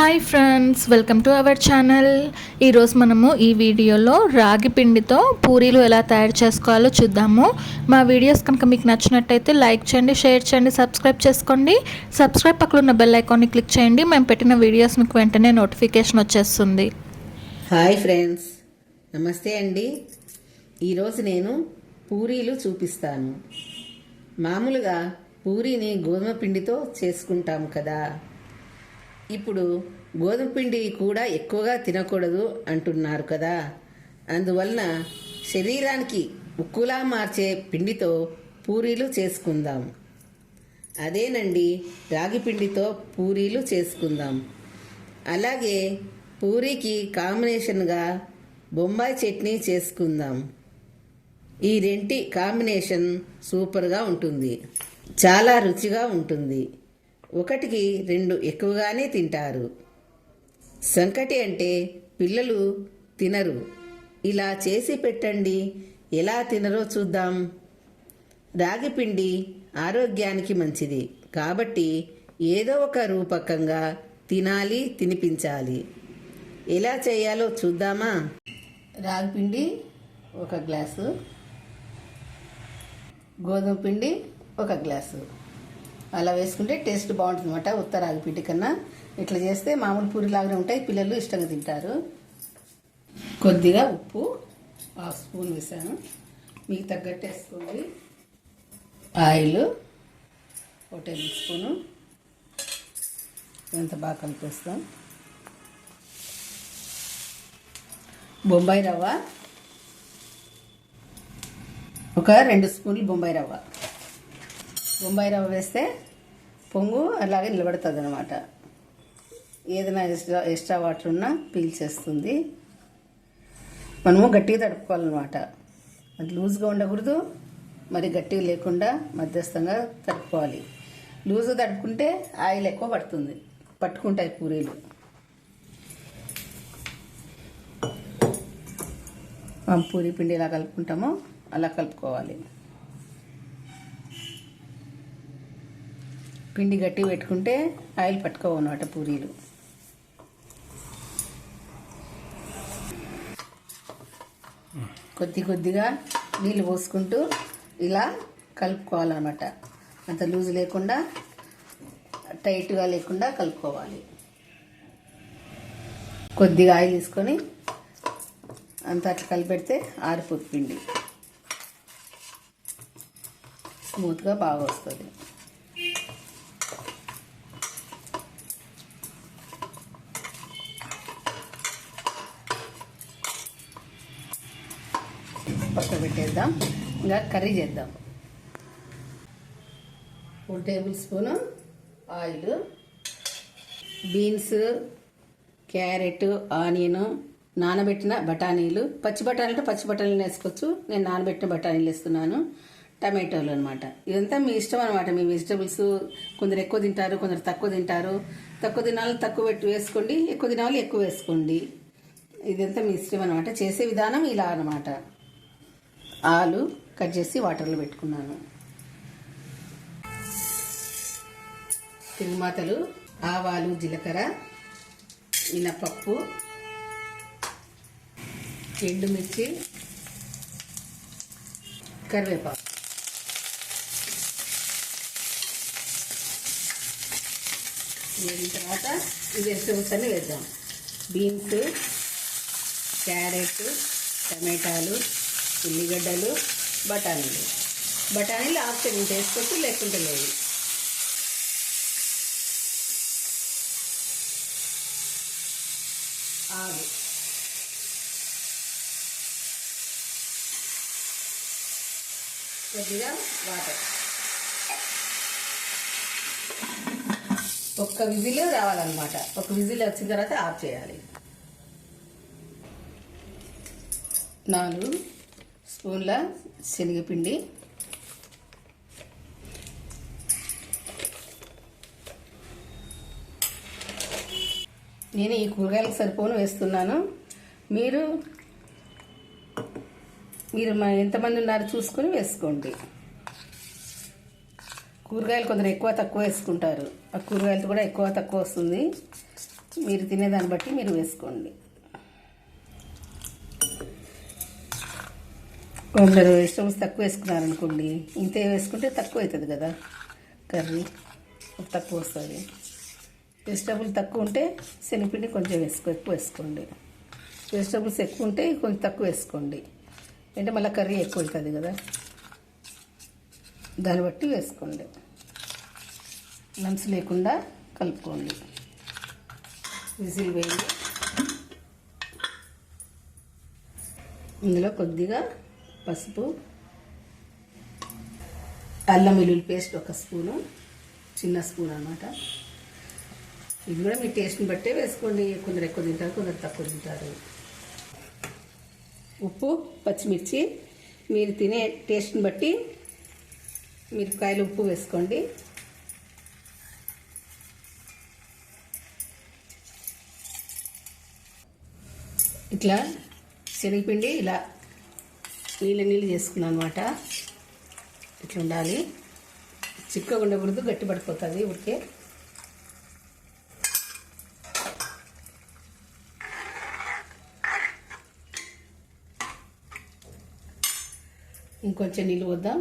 Hi friends welcome to our channel ఈరోజు మనము ఈ వీడియోలో రాగి పిండితో పూరీలు ఎలా తయారు చేసుకోవాలో చూద్దాము. మా వీడియోస్ కనుక మీకు నచ్చినట్టయితే లైక్ చేయండి షేర్ చేయండి సబ్స్క్రైబ్ చేసుకోండి. సబ్స్క్రైబ్ పక్కన ఉన్న బెల్ ఐకాన్ని క్లిక్ చేయండి. మేము పెట్టిన వీడియోస్ మీకు వెంటనే నోటిఫికేషన్ వచ్చేస్తుంది. హాయ్ ఫ్రెండ్స్ నమస్తే అండి. ఈరోజు నేను పూరీలు చూపిస్తాను. మామూలుగా పూరీని గోధుమ పిండితో చేసుకుంటాం కదా. ఇప్పుడు గోధుమ పిండి కూడా ఎక్కువగా తినకూడదు అంటున్నారు కదా. అందువలన శరీరానికి ఉక్కులా మార్చే పిండితో పూరీలు చేసుకుందాం. అదేనండి రాగి పిండితో పూరీలు చేసుకుందాం. అలాగే పూరీకి కాంబినేషన్గా బొంబాయి చట్నీ చేసుకుందాం. ఈ రెంటి కాంబినేషన్ సూపర్గా ఉంటుంది. చాలా రుచిగా ఉంటుంది. ఒకటికి రెండు ఎక్కువగానే తింటారు. సంకటి అంటే పిల్లలు తినరు. ఇలా చేసి పెట్టండి. ఎలా తినరో చూద్దాం. రాగిపిండి ఆరోగ్యానికి మంచిది. కాబట్టి ఏదో ఒక రూపకంగా తినాలి తినిపించాలి. ఎలా చేయాలో చూద్దామా? రాగి పిండి ఒక గ్లాసు. గోధుమ పిండి ఒక గ్లాసు. అలా వేసుకుంటే టేస్ట్ బాగుంటుంది అనమాట ఉత్తరాగి పిండి కన్నా. ఇట్లా చేస్తే మామూలు పూరిలాగానే ఉంటాయి పిల్లలు ఇష్టంగా తింటారు. కొద్దిగా ఉప్పు హాఫ్ స్పూన్ వేసాను. మీకు తగ్గట్టు వేసుకోండి. ఆయిల్ ఒక టేబుల్ స్పూను. ఎంత బాగా కలిపేస్తాం. బొంబాయి రవ్వ. ఒక రెండు స్పూన్లు బొంబాయి రవ్వ. బొంబాయి రవ్వ వేస్తే పొంగు అలాగే నిలబడుతుంది అనమాట ఏదైనా ఎక్స్ట్రా ఎక్స్ట్రా వాటర్ ఉన్నా పీల్చేస్తుంది. మనము గట్టిగా తడుపుకోవాలన్నమాట. అది లూజ్గా ఉండకూడదు మరి గట్టిగా లేకుండా మధ్యస్థంగా తడుపుకోవాలి. లూజ్గా తడుపుకుంటే ఆయిల్ ఎక్కువ పడుతుంది పట్టుకుంటాయి పూరీలు. పూరీ పూరి పిండి ఎలా కలుపుకుంటామో అలా కలుపుకోవాలి. పిండి గట్టి పెట్టుకుంటే ఆయిల్ పట్టుకోవు అనమాట పూరీలు. కొద్ది కొద్దిగా నీళ్ళు పోసుకుంటూ ఇలా కలుపుకోవాలన్నమాట. అంత లూజ్ లేకుండా టైట్గా లేకుండా కలుపుకోవాలి. కొద్దిగా ఆయిల్ తీసుకొని అంత అట్లా కలిపెడితే ఆరిపోతుంది పిండి. స్మూత్గా బాగా వస్తుంది పక్క పెట్టేద్దాం ఇంకా కర్రీ చేద్దాం. ఒక tablespoon oil beans carrot onion నానబెట్టిన బఠానీలు. పచ్చి బఠానీలు పచ్చి బఠానీలు వేసుకోవచ్చు. నేను నానబెట్టిన బఠానీలు వేస్తున్నాను. టమాటోలు అనమాట ఇదంతా మీ ఇష్టం అనమాట మీ వెజిటబుల్స్ కొందరు ఎక్కువ తింటారు కొందరు తక్కువ తింటారు. తక్కువ తినాలి తక్కువ పెట్టి వేసుకోండి. ఎక్కువ తినాలి ఎక్కువ వేసుకోండి. ఇదంతా మీ ఇష్టం అనమాట చేసే విధానం ఇలా అనమాట ఆలు కట్ చేసి వాటర్లో పెట్టుకున్నాను. తిరుమాతలు ఆవాలు జీలకర్ర మినపప్పు ఎండుమిర్చి కరివేపాకు. వేసిన తర్వాత ఈ వెజిటబుల్స్ అన్నీ వేద్దాం. బీన్స్ క్యారెట్ టమాటాలు ఉల్లిగడ్డలు బఠానీలు. బఠానీలు ఆప్షన్ ఉంటే వేసుకోవచ్చు లేకుంటే లేదు. ఆలు కొద్దిగా వాటర్. ఒక్క విజిల్ రావాలన్నమాట. ఒక విజిల్ వచ్చిన తర్వాత ఆఫ్ చేయాలి. నాలుగు. స్పూన్ల శనగపిండి. నేను ఈ కూరగాయలకు సరిపోను వేస్తున్నాను. మీరు మీరు మా ఎంతమంది ఉన్నారో చూసుకొని వేసుకోండి. కూరగాయలు కొందరు ఎక్కువ తక్కువ వేసుకుంటారు. ఆ కూరగాయలతో కూడా ఎక్కువ తక్కువ వస్తుంది. మీరు తినేదాన్ని బట్టి మీరు వేసుకోండి. కొందరు వెజిటబుల్స్ తక్కువ వేసుకున్నారనుకోండి ఇంతే వేసుకుంటే తక్కువ అవుతుంది కదా కర్రీ. తక్కువ వస్తుంది. వెజిటబుల్ తక్కువ ఉంటే శనగపిండి కొంచెం వేసుకో ఎక్కువ వేసుకోండి. వెజిటబుల్స్ ఎక్కువ ఉంటే కొంచెం తక్కువ వేసుకోండి. అంటే మళ్ళీ కర్రీ ఎక్కువ అవుతుంది కదా. దాన్ని బట్టి వేసుకోండి. లంప్స్ లేకుండా కలుపుకోండి. విజిల్ వేయండి ఇందులో కొద్దిగా పసుపు అల్లం వెల్లుల్లి పేస్ట్ ఒక స్పూను చిన్న స్పూన్ అనమాట ఇది కూడా మీ టేస్ట్ని బట్టే వేసుకోండి. కొందరు ఎక్కువ తింటారు కొందరు తక్కువ తింటారు. ఉప్పు పచ్చిమిర్చి మీరు తినే టేస్ట్ని బట్టి మిరపకాయలు ఉప్పు వేసుకోండి. ఇట్లా శనగపిండి ఇలా నీళ్ళు నీళ్ళు చేసుకున్నాను అనమాట ఇట్లా ఉండాలి. చిక్కగా ఉండకూడదు గట్టి పడిపోతుంది ఉడికే ఇంకొంచెం నీళ్ళు వద్దాం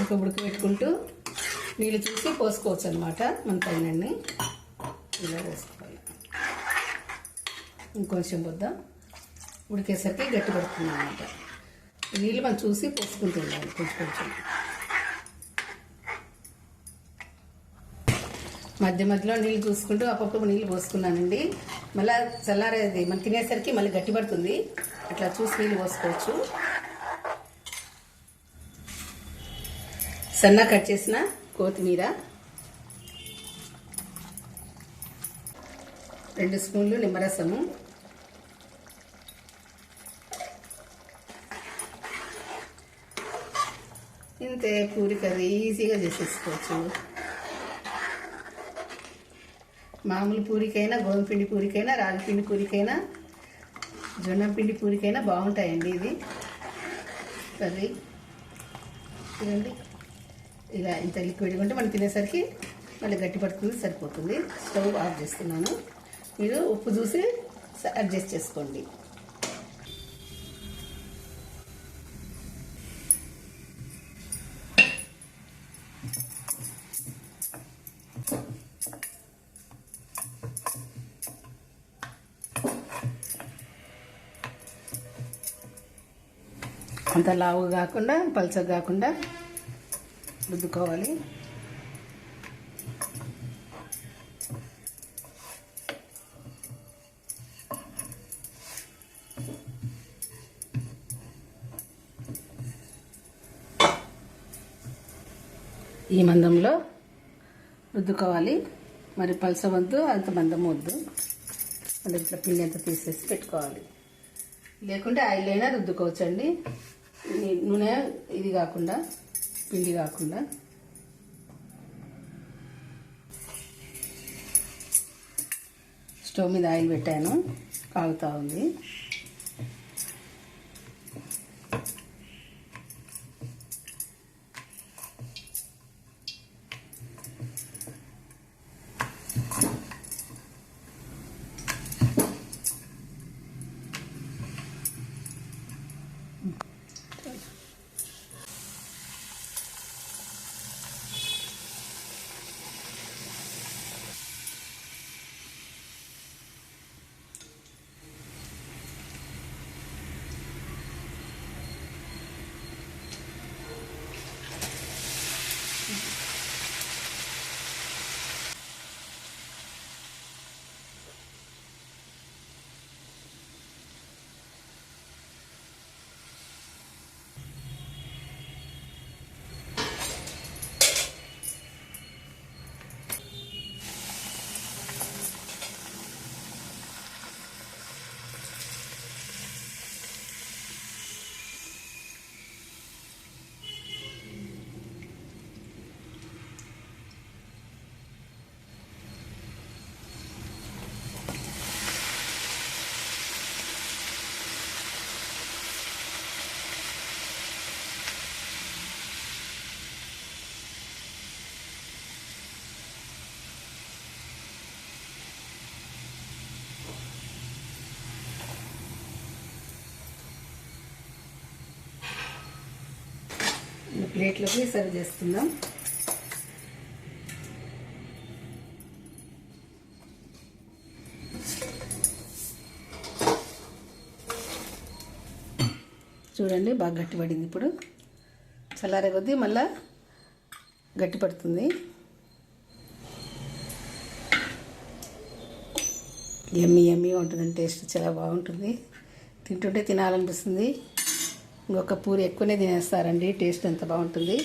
ఇంకా ఉడకబెట్టుకుంటూ నీళ్ళు చూసి పోసుకోవచ్చు అనమాట మన పైన ఇలా వేసుకోవాలి ఇంకొంచెం వద్దాం ఉడికేసరికి గట్టి పడుతుంది అనమాట నీళ్ళు మనం చూసి పోసుకుంటూ ఉండాలి కొంచెం కొంచెం. మధ్య మధ్యలో నీళ్ళు చూసుకుంటూ అప్పుడప్పుడు నీళ్ళు పోసుకున్నానండి. మళ్ళీ చల్లారేది మనం తినేసరికి మళ్ళీ గట్టి పడుతుంది. అట్లా చూసి నీళ్ళు పోసుకోవచ్చు. సన్న కట్ చేసిన కొత్తిమీర. రెండు స్పూన్లు నిమ్మరసము. ఇంతే పూరి కర్రీ ఈజీగా చేసేసుకోవచ్చు. మామూలు పూరికైనా గోధుమ పిండి పూరికైనా రాగి పిండి పూరికైనా జొన్న పిండి పూరికైనా బాగుంటాయండి ఇది కర్రీ. చూడండి ఇలా ఇంత లిక్విడ్గా ఉంటే మనం తినేసరికి మళ్ళీ గట్టి పడుతుంది సరిపోతుంది. స్టవ్ ఆఫ్ చేస్తున్నాను. మీరు ఉప్పు చూసి అడ్జస్ట్ చేసుకోండి. అంత లావు కాకుండా పల్చగా కాకుండా రుద్దుకోవాలి. ఈ మందంలో రుద్దుకోవాలి. మరి పలస వద్దు అంత మందం వద్దు. మళ్ళీ ఇట్లా పిండి అంతా తీసేసి పెట్టుకోవాలి. లేకుంటే ఆయిల్ అయినా రుద్దుకోవచ్చండి. నూనె ఇది కాకుండా పిండి కాకుండా. స్టవ్ మీద ఆయిల్ పెట్టాను. కాగుతూ ఉంది. ప్లేట్లోకి సర్వ్ చేస్తున్నాం. చూడండి బాగా గట్టిపడింది ఇప్పుడు. చల్లారే కొద్దీ మళ్ళా గట్టిపడుతుంది ఎమ్మి ఎమ్మిగా ఉంటుందండి టేస్ట్ చాలా బాగుంటుంది. తింటుంటే తినాలనిపిస్తుంది. ఇంకొక పూరి ఎక్కువనే తినేస్తారండి. టేస్ట్ ఎంత బాగుంటుంది.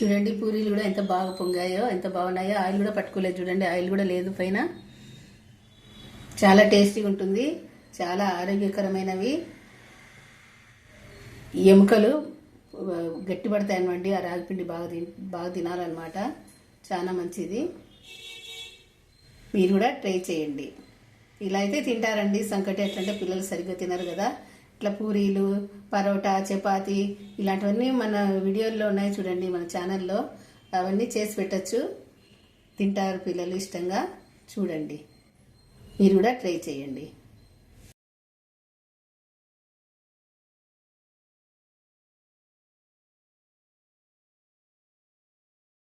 చూడండి పూరీలు కూడా ఎంత బాగా పొంగాయో ఎంత బాగున్నాయో. ఆయిల్ కూడా పట్టుకోలేదు చూడండి ఆయిల్ కూడా లేదు పైన. చాలా టేస్టీగా ఉంటుంది. చాలా ఆరోగ్యకరమైనవి. ఎముకలు ఆ, గట్టిపడతాయి అనమాట ఆ రాగిపిండి బాగా తి బాగా తినాలన్నమాట. చాలా మంచిది. మీరు కూడా ట్రై చేయండి. ఇలా అయితే తింటారండి. సంకటి ఎట్లంటే పిల్లలు సరిగ్గా తినరు కదా. ఇట్లా పూరీలు పరోటా చపాతి ఇలాంటివన్నీ మన వీడియోల్లో ఉన్నాయి చూడండి మన ఛానల్లో. అవన్నీ చేసి పెట్టచ్చు. తింటారు పిల్లలు ఇష్టంగా. చూడండి. మీరు కూడా ట్రై చేయండి.